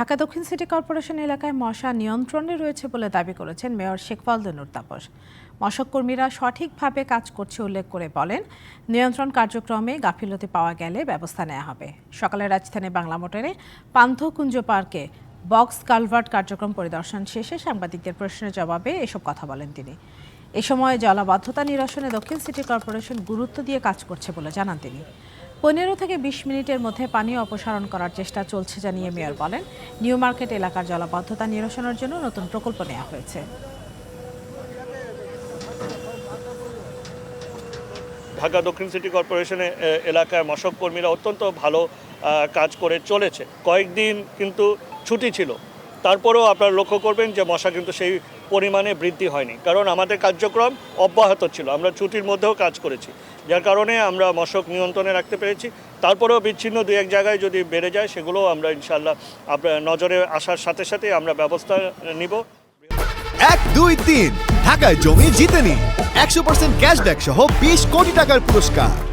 ঢাকা দক্ষিণ city corporation এলাকায় মশা নিয়ন্ত্রণে রয়েছে বলে দাবি করেছেন মেয়র শেখ ফজলুর তাপস। মশক কর্মীরা সঠিকভাবে কাজ করছে উল্লেখ করে বলেন, নিয়ন্ত্রণ কার্যক্রমে গাফিলতি পাওয়া গেলে ব্যবস্থা নেওয়া হবে। সকালে রাজধানী বাংলা মোটরে পান্থকুঞ্জ পার্কে বক্স কালভার্ট কার্যক্রম পরিদর্শন শেষে সাংবাদিকদের প্রশ্নের জবাবে এসব কথা বলেন তিনি। এ সময় জলাবদ্ধতা নিরসনে দক্ষিণ সিটি কর্পোরেশন গুরুত্ব দিয়ে কাজ করছে বলে জানান তিনি। পনেরো থেকে বিশ মিনিটের মধ্যে পানি অপসারণ করার চেষ্টা চলছে জানিয়ে মেয়র বলেন। নিউ মার্কেট এলাকার জলাবদ্ধতা নিরসনের জন্য নতুন প্রকল্প নেওয়া হয়েছে। ঢাকা দক্ষিণ সিটি কর্পোরেশনের এ, এলাকায় মশক কর্মীরা অত্যন্ত ভালো কাজ করে চলেছে। কয়েকদিন কিন্তু ছুটি ছিল। তারপরেও আপনারা লক্ষ্য করবেন যে মশা কিন্তু সেই পরিমাণে বৃদ্ধি হয়নি। কারণ আমাদের কার্যক্রম অব্যাহত ছিল। আমরা ছুটির মধ্যেও কাজ করেছি। যার কারণে আমরা মশক নিয়ন্ত্রণে রাখতে পেরেছি। তারপরেও বিচ্ছিন্ন দু এক জায়গায় যদি বেড়ে যায়, সেগুলোও আমরা ইনশাল্লাহ আপনার নজরে আসার সাথে সাথে আমরা ব্যবস্থা নিব। এক, দুই, তিন। ঢাকায় জমি জিতে নিন একশো পার্সেন্ট ক্যাশব্যাক সহ বিশ কোটি টাকার পুরস্কার।